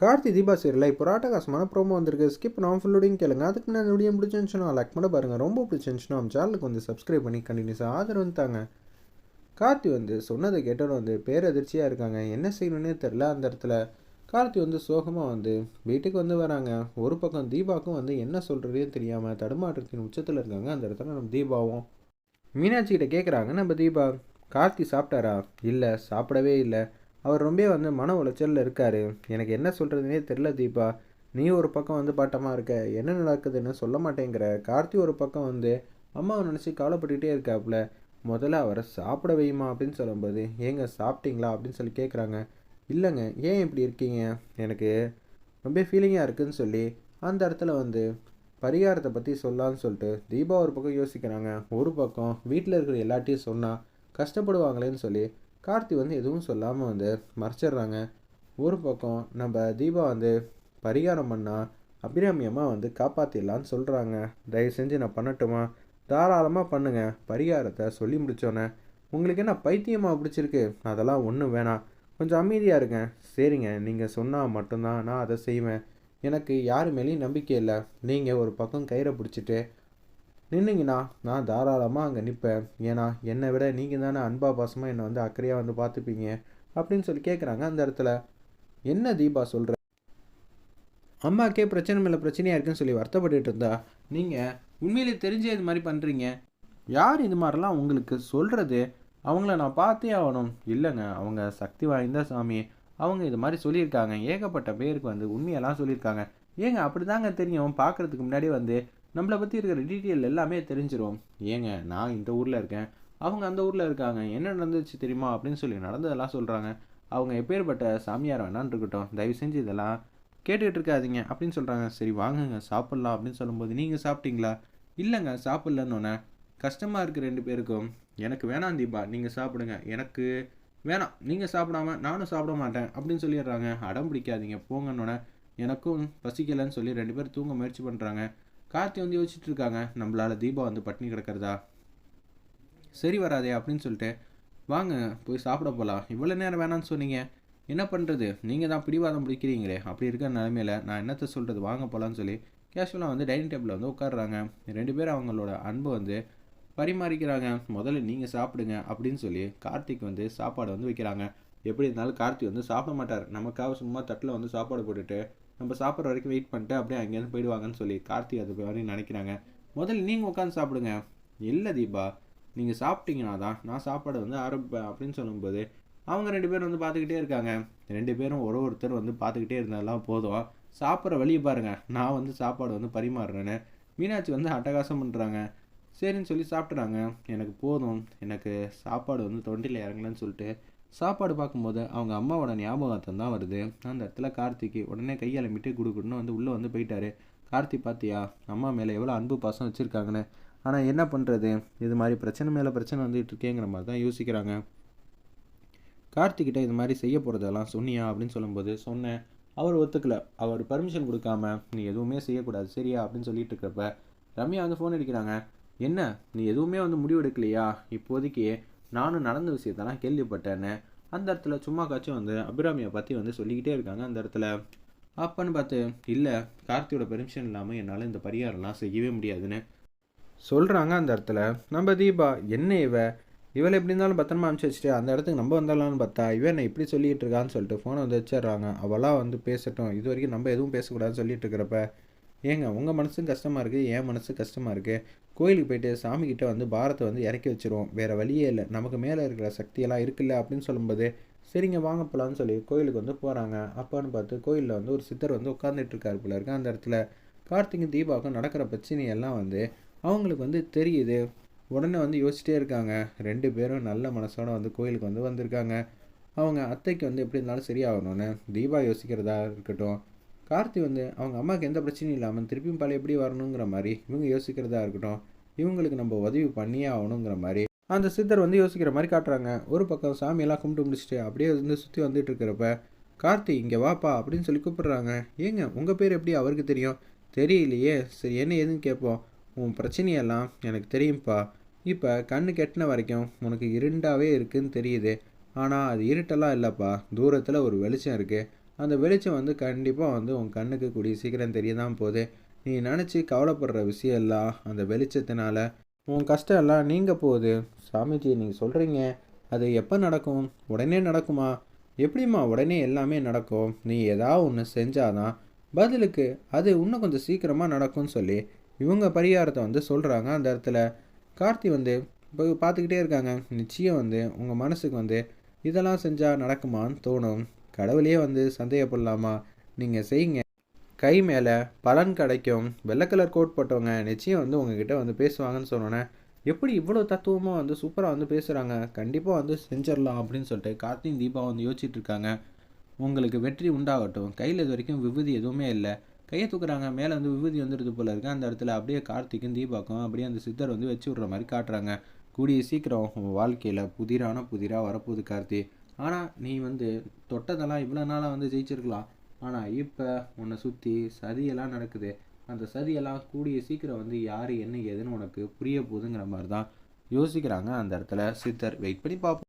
Karthi Deepa serial இப்போ ராட்டகாசமான promo வந்திருக்கு. Skip நான் ஃபுல்லோடையும் கேளுங்க. அதுக்கு நான் வீடியோ பிடிச்சிருந்துச்சுன்னா லைக் பண்ண பாருங்கள் ரொம்ப பிடிச்சிருந்துச்சுன்னா நம்ம சேனலுக்கு வந்து சப்ஸ்கிரைப் பண்ணி கண்டினியூஸாக ஆதரவு தாங்க. கார்த்தி வந்து சொன்னதை கேட்டோன்னு வந்து பேரதிர்ச்சியாக இருக்காங்க. என்ன செய்யணும்னே தெரில அந்த இடத்துல. கார்த்தி வந்து சோகமாக வந்து வீட்டுக்கு வந்து வராங்க. ஒரு பக்கம் தீபாவுக்கும் வந்து என்ன சொல்கிறதே தெரியாமல் தடுமாற்றத்தின் உச்சத்தில் இருக்காங்க. அந்த இடத்துல நம்ம தீபாவும். மீனாட்சிக்கிட்ட கேட்குறாங்க நம்ம தீபா கார்த்தி சாப்பிட்டாரா? இல்லை சாப்பிடவே இல்லை. அவர் ரொம்ப வந்து மன உளைச்சலில் இருக்கார். எனக்கு என்ன சொல்கிறதுனே தெரில தீபா. நீ ஒரு பக்கம் வந்து பாட்டமாக இருக்க. என்ன நடக்குதுன்னு சொல்ல மாட்டேங்கிற. கார்த்தி ஒரு பக்கம் வந்து அம்மாவை நினச்சி கவலைப்பட்டுக்கிட்டே இருக்காப்புல. முதல்ல அவரை சாப்பிட வையுமா அப்படின்னு சொல்லும்போது ஏங்க சாப்பிட்டீங்களா அப்படின்னு சொல்லி கேட்குறாங்க இல்லைங்க ஏன் இப்படி இருக்கீங்க? எனக்கு ரொம்ப ஃபீலிங்காக இருக்குதுன்னு சொல்லி அந்த இடத்துல வந்து பரிகாரத்தை பற்றி சொல்லான்னு சொல்லிட்டு தீபா ஒரு பக்கம் யோசிக்கிறாங்க. ஒரு பக்கம் வீட்டில் இருக்கிற எல்லாட்டையும் சொன்னால் கஷ்டப்படுவாங்களேன்னு சொல்லி கார்த்தி வந்து எதுவும் சொல்லாமல் வந்து மறைச்சிடுறாங்க. ஒரு பக்கம் நம்ம தீபா வந்து பரிகாரம் பண்ணால் அபிராமியமாக வந்து காப்பாற்றிடலான்னு சொல்கிறாங்க தயவு செஞ்சு நான் பண்ணட்டுமா? தாராளமாக பண்ணுங்கள் பரிகாரத்தை சொல்லி முடித்தோன்னே உங்களுக்கு என்ன பைத்தியமாக பிடிச்சிருக்கு? அதெல்லாம் ஒன்றும் வேணாம். கொஞ்சம் அமைதியாக இருங்க. சரிங்க. நீங்கள் சொன்னால் மட்டும்தான் நான் அதை செய்வேன். எனக்கு யார் மேலேயும் நம்பிக்கை இல்லை. நீங்கள் ஒரு பக்கம் கயிறை பிடிச்சிட்டு நின்னீங்கன்னா நான் தாராளமாக அங்கே நிற்பேன் ஏன்னா என்னை விட நீங்கள் தானே அன்பா பாசமாக என்னை வந்து அக்கறையாக வந்து பார்த்துப்பீங்க? அப்படின்னு சொல்லி கேட்குறாங்க அந்த இடத்துல. என்ன தீபா சொல்கிற அம்மாக்கே பிரச்சனை மேலே பிரச்சனையாக இருக்குன்னு சொல்லி வருத்தப்பட்டுட்டு இருந்தா? நீங்கள் உண்மையிலே தெரிஞ்சே இது மாதிரி பண்ணுறீங்க யார் இது மாதிரிலாம் உங்களுக்கு சொல்கிறது அவங்கள நான் பார்த்தே ஆகணும். இல்லைங்க அவங்க சக்தி வாய்ந்த சாமி. அவங்க இது மாதிரி சொல்லியிருக்காங்க. ஏகப்பட்ட பேருக்கு வந்து உண்மையெல்லாம் சொல்லியிருக்காங்க. ஏங்க அப்படி தாங்க தெரியும். பார்க்குறதுக்கு முன்னாடி வந்து நம்மளை பற்றி இருக்கிற டீட்டெயில் எல்லாமே தெரிஞ்சிடும் ஏங்க நான் இந்த ஊரில் இருக்கேன். அவங்க அந்த ஊரில் இருக்காங்க. என்ன நடந்துச்சு தெரியுமா? அப்படின்னு சொல்லி நடந்ததெல்லாம் சொல்கிறாங்க அவங்க எப்பேற்பட்ட சாமியார் வேணான்னு இருக்கட்டும். தயவு செஞ்சு இதெல்லாம் கேட்டுக்கிட்டு இருக்காதீங்க அப்படின்னு சொல்கிறாங்க சரி வாங்குங்க. சாப்பிட்லாம் அப்படின்னு சொல்லும்போது நீங்கள் சாப்பிட்டீங்களா? இல்லைங்க சாப்பிட்லன்னொன்னே கஷ்டமாக இருக்குது ரெண்டு பேருக்கும். எனக்கு வேணாம் தீபா. நீங்கள் சாப்பிடுங்க. எனக்கு வேணாம். நீங்கள் சாப்பிடாம நானும் சாப்பிட மாட்டேன். அப்படின்னு சொல்லிடுறாங்க. அடம் பிடிக்காதீங்க. போங்கன்னொன்னே எனக்கும் பசிக்கலைன்னு சொல்லி ரெண்டு பேரும் தூங்க முயற்சி பண்ணுறாங்க கார்த்தி வந்து யோசிச்சுட்டு இருக்காங்க நம்மளால் தீபா வந்து பட்டினி கிடக்கிறதா? சரி வராதே அப்படின்னு சொல்லிட்டு வாங்க போய் சாப்பிட போகலாம் இவ்வளோ நேரம் வேணான்னு சொன்னீங்க. என்ன பண்ணுறது நீங்கள் தான் பிடிவாதம் பிடிக்கிறீங்களே. அப்படி இருக்கிற நிலமையில நான் என்னத்தை சொல்கிறது வாங்க போகலான்னு சொல்லி கேஷுவலாக வந்து டைனிங் டேபிளில் வந்து உட்காடுறாங்க ரெண்டு பேரும் அவங்களோட அன்பை வந்து பரிமாறிக்கிறாங்க. முதல்ல நீங்கள் சாப்பிடுங்க அப்படின்னு சொல்லி கார்த்திக் வந்து சாப்பாடு வந்து வைக்கிறாங்க. எப்படி இருந்தாலும் கார்த்தி வந்து சாப்பிட மாட்டார். நமக்காக சும்மா தட்டில் வந்து சாப்பாடு போட்டுட்டு நம்ம சாப்பிட்ற வரைக்கும் வெயிட் பண்ணிட்டு அப்படியே அங்கேருந்து போயிடுவாங்கன்னு சொல்லி கார்த்தி அது வரையும் நினைக்கிறாங்க. முதல்ல நீங்கள் உட்காந்து சாப்பிடுங்க. இல்லை தீபா நீங்கள் சாப்பிட்டீங்கன்னா தான் நான் சாப்பாடு வந்து ஆரம்பிப்பேன் அப்படின்னு சொல்லும்போது அவங்க ரெண்டு பேரும் வந்து பார்த்துக்கிட்டே இருக்காங்க. ரெண்டு பேரும் ஒரு ஒருத்தர் வந்து பார்த்துக்கிட்டே இருந்தாலாம் போதும். சாப்பிட்ற வழியை பாருங்கள் நான் வந்து சாப்பாடு வந்து பரிமாறுறேன்னு மீனாட்சி வந்து அட்டகாசம் பண்ணுறாங்க சரின்னு சொல்லி சாப்பிட்றாங்க எனக்கு போதும். எனக்கு சாப்பாடு வந்து தொண்டில் இறங்கலன்னு சொல்லிட்டு சாப்பாடு பார்க்கும்போது அவங்க அம்மாவோட ஞாபகத்தம் தான் வருது. அந்த இடத்துல கார்த்திக்கு உடனே கையெழுமிட்டு குடுக்குன்னு வந்து உள்ளே வந்து போயிட்டாரு. கார்த்தி பார்த்தியா அம்மா மேலே எவ்வளோ அன்பு பாசம் வச்சுருக்காங்கன்னு. ஆனால் என்ன பண்ணுறது இது மாதிரி பிரச்சனை மேலே பிரச்சனை வந்துட்டு இருக்கேங்கிற மாதிரி தான் யோசிக்கிறாங்க. கார்த்திக்கிட்ட இது மாதிரி செய்ய போகிறதெல்லாம் சொன்னியா அப்படின்னு சொல்லும்போது சொன்னேன். அவர் ஒத்துக்கல. அவர் பர்மிஷன் கொடுக்காம நீ எதுவுமே செய்யக்கூடாது சரியா? அப்படின்னு சொல்லிட்டு இருக்கிறப்ப ரம்யா வந்து ஃபோன் அடிக்கிறாங்க. என்ன? நீ எதுவுமே வந்து முடிவு எடுக்கலையா இப்போதைக்கு நானும் நடந்த விஷயத்தெல்லாம் கேள்விப்பட்டேன்னு அந்த இடத்துல சும்மா காச்சும் வந்து அபிராமியை பற்றி வந்து சொல்லிக்கிட்டே இருக்காங்க. அந்த இடத்துல அப்பன்னு பார்த்து இல்லை கார்த்தியோட பெர்மிஷன் இல்லாமல் என்னால் இந்த பரிகாரம்லாம் செய்யவே முடியாதுன்னு சொல்கிறாங்க அந்த இடத்துல. நம்ம தீபா என்ன இவ? இவளை எப்படி இருந்தாலும் பத்திரமா அனுப்பிச்சு வச்சுட்டு அந்த இடத்துக்கு நம்ம வந்தாலான்னு பார்த்தா இவன் என்ன இப்படி சொல்லிகிட்டு இருக்கான்னு சொல்லிட்டு ஃபோனை வந்து வச்சிடுறாங்க. அவளாக வந்து பேசட்டும். இது வரைக்கும் நம்ம எதுவும் பேசக்கூடாதுன்னு சொல்லிட்டு இருக்கிறப்ப ஏங்க உங்கள் மனசும் கஷ்டமாக இருக்குது என் மனசு கஷ்டமாக இருக்குது கோயிலுக்கு போயிட்டு சாமிக்கிட்ட வந்து பாரத்தை வந்து இறக்கி வச்சிருவோம். வேறு வழியே இல்லை. நமக்கு மேலே இருக்கிற சக்தியெல்லாம் இருக்குல்ல அப்படின்னு சொல்லும்போது சரிங்க வாங்க போகலான்னு சொல்லி கோயிலுக்கு வந்து போகிறாங்க அப்பான்னு பார்த்து கோயிலில் வந்து ஒரு சித்தர் வந்து உட்காந்துட்டு போல இருக்கு அந்த இடத்துல. கார்த்திகை தீபாவுக்கும் நடக்கிற பிரச்சனையெல்லாம் வந்து அவங்களுக்கு வந்து தெரியுது. உடனே வந்து யோசிச்சிட்டே இருக்காங்க. ரெண்டு பேரும் நல்ல மனசோடு வந்து கோயிலுக்கு வந்து வந்திருக்காங்க. அவங்க அத்தைக்கு வந்து எப்படி இருந்தாலும் சரியாகணும்னு தீபா யோசிக்கிறதா இருக்கட்டும். கார்த்தி வந்து அவங்க அம்மாவுக்கு எந்த பிரச்சனையும் இல்லாமல் திருப்பியும் பழைய எப்படி வரணுங்கிற மாதிரி இவங்க யோசிக்கிறதா இருக்கட்டும் இவங்களுக்கு நம்ம உதவி பண்ணியே ஆகணுங்கிற மாதிரி. அந்த சித்தர் வந்து யோசிக்கிற மாதிரி காட்டுறாங்க. ஒரு பக்கம் சாமியெல்லாம் கும்பிட்டு முடிச்சுட்டு அப்படியே வந்து சுற்றி வந்துட்டு இருக்கிறப்ப கார்த்தி இங்கே வாப்பா அப்படின்னு சொல்லி கூப்பிடுறாங்க. ஏங்க உங்கள் பேர் எப்படி அவருக்கு தெரியும்? தெரியலையே. சரி என்ன ஏதுன்னு கேட்போம். உன் பிரச்சனையெல்லாம் எனக்கு தெரியும்ப்பா இப்போ கண்ணு கெட்டின வரைக்கும் உனக்கு இருண்டாவே இருக்குன்னு தெரியுது. ஆனால் அது இருட்டெல்லாம் இல்லைப்பா. தூரத்தில் ஒரு வெளிச்சம் இருக்குது அந்த வெளிச்சம் வந்து கண்டிப்பாக வந்து உன் கண்ணுக்கு கூடிய சீக்கிரம் தெரிய தான் போகுது. நீ நினச்சி கவலைப்படுற விஷயம் எல்லாம் அந்த வெளிச்சத்தினால உன் கஷ்டம் எல்லாம் நீங்கள் போகுது. சாமிஜி நீங்கள் சொல்கிறீங்க அது எப்போ நடக்கும்? உடனே நடக்குமா? எப்படிம்மா உடனே எல்லாமே நடக்கும்? நீ ஏதாவது ஒன்று செஞ்சாதான் பதிலுக்கு அது இன்னும் கொஞ்சம் சீக்கிரமாக நடக்கும்னு சொல்லி இவங்க பரிகாரத்தை வந்து சொல்கிறாங்க அந்த இடத்துல. கார்த்தி வந்து இப்போ பார்த்துக்கிட்டே இருக்காங்க. நிச்சயம் வந்து உங்கள் மனசுக்கு வந்து இதெல்லாம் செஞ்சால் நடக்குமான்னு தோணும். கடவுளையே வந்து சந்தேகப்படலாமா? நீங்கள் செய்யுங்க. கை மேலே பலன் கிடைக்கும். வெள்ளை கலர் கோட் போட்டவங்க நிச்சயம் வந்து உங்ககிட்ட வந்து பேசுவாங்கன்னு சொன்னோன்னே எப்படி இவ்வளோ தத்துவமாக வந்து சூப்பராக வந்து பேசுகிறாங்க கண்டிப்பாக வந்து செஞ்சிடலாம் அப்படின்னு சொல்லிட்டு கார்த்திக் தீபா வந்து யோசிச்சுட்டு இருக்காங்க. உங்களுக்கு வெற்றி உண்டாகட்டும். கையில் இது வரைக்கும் விபூதி எதுவுமே இல்லை. கையை தூக்குறாங்க. மேலே வந்து விபூதி வந்துடுது போல இருக்குது அந்த இடத்துல அப்படியே கார்த்திக்கும் தீபாக்கும் அப்படியே அந்த சித்தர் வந்து வச்சு விட்ற மாதிரி காட்டுறாங்க. கூடிய சீக்கிரம் வாழ்க்கையில் புதிரான புதிராக வரப்போகுது கார்த்தி. ஆனால் நீ வந்து தொட்டதெல்லாம் இவ்வளோ நாளாக வந்து ஜெயிச்சிருக்கலாம் ஆனால் இப்போ உன்னை சுற்றி சதியெல்லாம் நடக்குது. அந்த சதியெல்லாம் கூடிய சீக்கிரம் வந்து யார் என்ன ஏதுன்னு உனக்கு புரிய போகுதுங்கிற மாதிரி தான் யோசிக்கிறாங்க. அந்த இடத்துல சித்தர் வெயிட் பண்ணி பார்ப்போம்